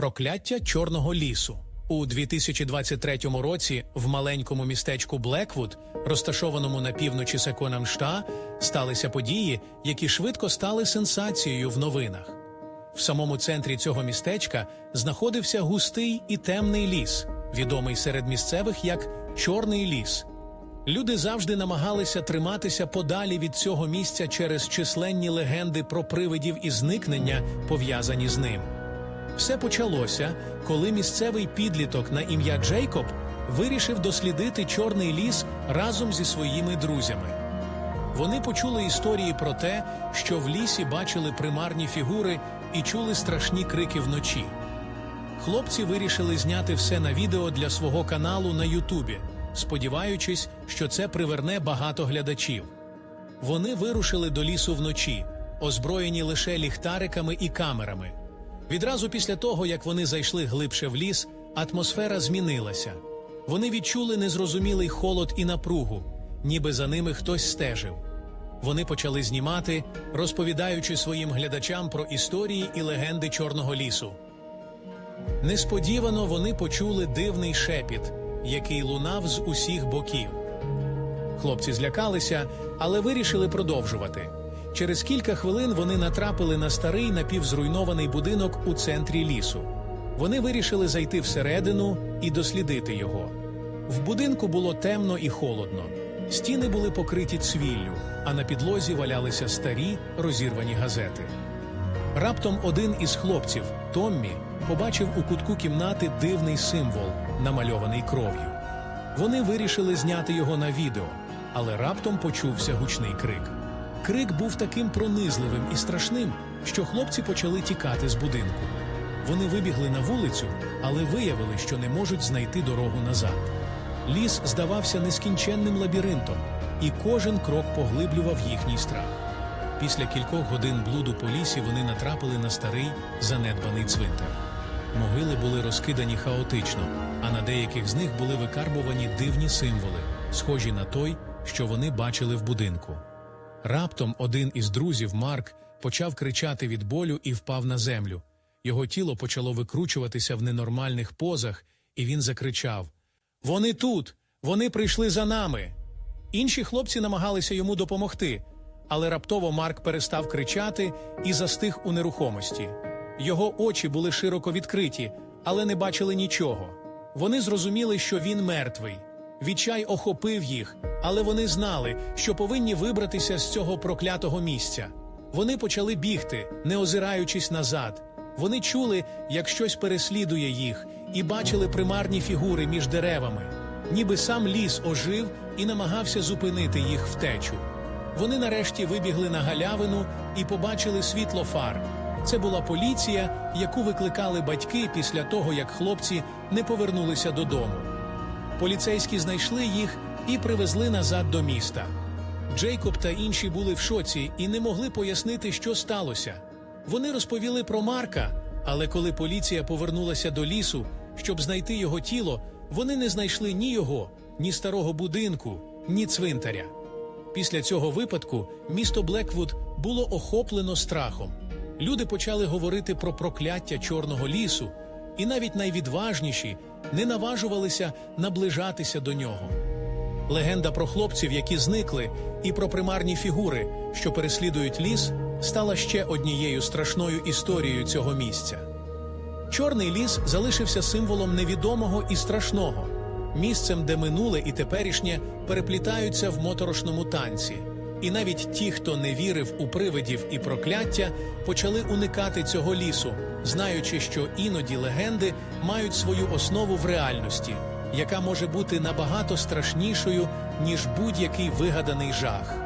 Прокляття Чорного лісу. У 2023 році в маленькому містечку Блеквуд, розташованому на півночі Секонамшта, сталися події, які швидко стали сенсацією в новинах. В самому центрі цього містечка знаходився густий і темний ліс, відомий серед місцевих як Чорний ліс. Люди завжди намагалися триматися подалі від цього місця через численні легенди про привидів і зникнення, пов'язані з ним. Все почалося, коли місцевий підліток на ім'я Джейкоб вирішив дослідити чорний ліс разом зі своїми друзями. Вони почули історії про те, що в лісі бачили примарні фігури і чули страшні крики вночі. Хлопці вирішили зняти все на відео для свого каналу на Ютубі, сподіваючись, що це приверне багато глядачів. Вони вирушили до лісу вночі, озброєні лише ліхтариками і камерами. Відразу після того, як вони зайшли глибше в ліс, атмосфера змінилася. Вони відчули незрозумілий холод і напругу, ніби за ними хтось стежив. Вони почали знімати, розповідаючи своїм глядачам про історії і легенди Чорного лісу. Несподівано вони почули дивний шепіт, який лунав з усіх боків. Хлопці злякалися, але вирішили продовжувати. Через кілька хвилин вони натрапили на старий напівзруйнований будинок у центрі лісу. Вони вирішили зайти всередину і дослідити його. В будинку було темно і холодно. Стіни були покриті цвіллю, а на підлозі валялися старі розірвані газети. Раптом один із хлопців, Томмі, побачив у кутку кімнати дивний символ, намальований кров'ю. Вони вирішили зняти його на відео, але раптом почувся гучний крик. Крик був таким пронизливим і страшним, що хлопці почали тікати з будинку. Вони вибігли на вулицю, але виявили, що не можуть знайти дорогу назад. Ліс здавався нескінченним лабіринтом, і кожен крок поглиблював їхній страх. Після кількох годин блуду по лісі вони натрапили на старий занедбаний цвинтар. Могили були розкидані хаотично, а на деяких з них були викарбувані дивні символи, схожі на той, що вони бачили в будинку. Раптом один із друзів, Марк, почав кричати від болю і впав на землю. Його тіло почало викручуватися в ненормальних позах, і він закричав: Вони тут! Вони прийшли за нами! Інші хлопці намагалися йому допомогти, але раптово Марк перестав кричати і застиг у нерухомості. Його очі були широко відкриті, але не бачили нічого. Вони зрозуміли, що він мертвий. Відчай охопив їх, але вони знали, що повинні вибратися з цього проклятого місця. Вони почали бігти, не озираючись назад. Вони чули, як щось переслідує їх, і бачили примарні фігури між деревами, ніби сам ліс ожив і намагався зупинити їх втечу. Вони нарешті вибігли на галявину і побачили світло фар. Це була поліція, яку викликали батьки після того, як хлопці не повернулися додому. Поліцейські знайшли їх і привезли назад до міста. Джейкоб та інші були в шоці і не могли пояснити, що сталося. Вони розповіли про Марка, але коли поліція повернулася до лісу, щоб знайти його тіло, вони не знайшли ні його, ні старого будинку, ні цвинтаря. Після цього випадку місто Блеквуд було охоплено страхом. Люди почали говорити про прокляття чорного лісу, і навіть найвідважніші не наважувалися наближатися до нього. Легенда про хлопців, які зникли, і про примарні фігури, що переслідують ліс, стала ще однією страшною історією цього місця. Чорний ліс залишився символом невідомого і страшного, місцем, де минуле і теперішнє переплітаються в моторошному танці. І навіть ті, хто не вірив у привидів і прокляття, почали уникати цього лісу, знаючи, що іноді легенди мають свою основу в реальності, яка може бути набагато страшнішою, ніж будь-який вигаданий жах.